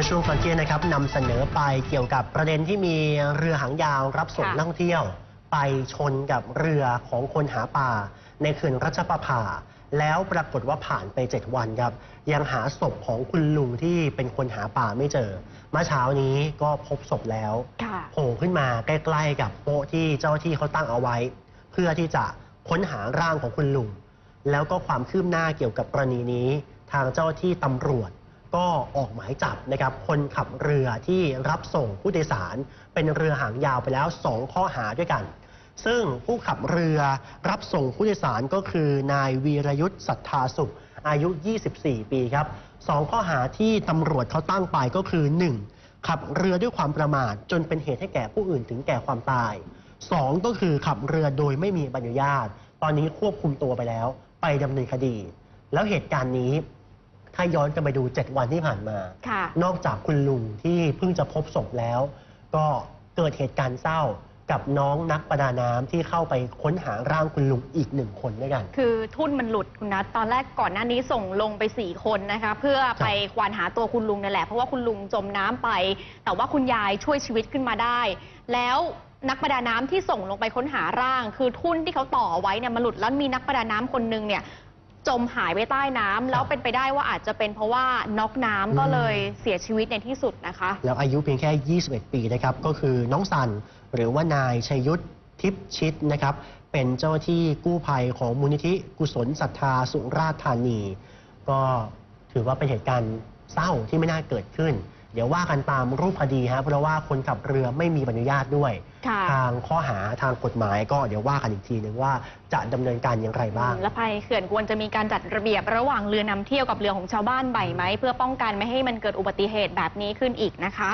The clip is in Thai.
มื่อช่วงก่อนเที่ยงนะครับนำเสนอไปเกี่ยวกับประเด็นที่มีเรือหางยาวรับส่งค่ะนักท่องเที่ยว ไปชนกับเรือของคนหาปลาในเขื่อนรัชประภา แล้วปรากฏว่าผ่านไป 7 วันครับ ยังหาศพของคุณลุงที่เป็นคนหาปลาไม่เจอเมื่อเช้านี้ก็พบศพแล้วค่ะโผล่ขึ้นมาใกล้ๆ กับโป๊ะที่เจ้าหน้าที่เขาตั้งเอาไว้ เพื่อที่จะค้นหาร่างของคุณลุงแล้วก็ความคืบหน้าเกี่ยวกับกรณีนี้ ทางเจ้าหน้าที่ตำรวจ ก็ออกหมายจับนะครับคนขับเรือที่รับส่งผู้โดยสาร เป็นเรือหางยาวไปแล้ว 2 ข้อหาด้วยกัน ซึ่งผู้ขับเรือรับส่งผู้โดยสารก็คือนายวีรยุทธ์ศรัทธาสุข อายุ 24 ปีครับสองข้อหาที่ตำรวจเขาตั้งไปก็คือ 1. ขับเรือด้วยความประมาทจนเป็นเหตุให้แก่ผู้อื่นถึงแก่ความตาย 2. ก็คือขับเรือโดยไม่มีใบอนุญาต ตอนนี้ควบคุมตัวไปแล้ว ไปดำเนินคดี แล้วเหตุการณ์นี้ ถ้าย้อนกลันไปดู 7 วันที่ผ่านมา ค่ะ นอกจากคุณลุงที่เพิ่งจะพบศพแล้ว ก็เกิดเหตุการณ์เศร้ากับน้องนักประดาน้ำที่เข้าไปค้นหาร่างคุณลุงอีกหนึ่งคนด้วยกัน คือทุ่นมันหลุดคุณนัทตอนแรกก่อนหน้านี้ส่งลงไป 4 คนนะคะ เพื่อไปควานหาตัวคุณลุงนั่นแหละ เพราะว่าคุณลุงจมน้ำไป แต่ว่าคุณยายช่วยชีวิตขึ้นมาได้ แล้วนักประดาน้ำที่ส่งลงไปค้นหาร่าง คือทุ่นที่เขาต่อไว้เนี่ยมันหลุดแล้วมีนักประดาน้ำคนนึงเนี่ย จมหายไปใต้น้ำแล้วเป็นไปได้ว่าอาจจะเป็นเพราะว่าน็อกน้ำก็เลยเสียชีวิตในที่สุดนะคะ แล้วอายุเพียงแค่ 21 ปีนะครับ ก็คือน้องสันหรือว่านายชัยยุทธทิพย์ชิดนะครับ เป็นเจ้าหน้าที่กู้ภัยของมูลนิธิกุศลศรัทธาสุราษฎร์ธานี ก็ถือว่าเป็นเหตุการณ์เศร้าที่ไม่น่าเกิดขึ้น เดี๋ยวว่ากันตามรูปคดีฮะเพราะว่าคนขับเรือไม่มีใบอนุญาตด้วย ค่ะ ทางข้อหาทางกฎหมายก็เดี๋ยวว่ากันอีกทีหนึ่งว่าจะดำเนินการอย่างไรบ้าง และภายเขื่อนควรจะมีการจัดระเบียบระหว่างเรือนำเที่ยวกับเรือของชาวบ้านใหม่ไหมเพื่อป้องกันไม่ให้มันเกิดอุบัติเหตุแบบนี้ขึ้นอีกนะคะ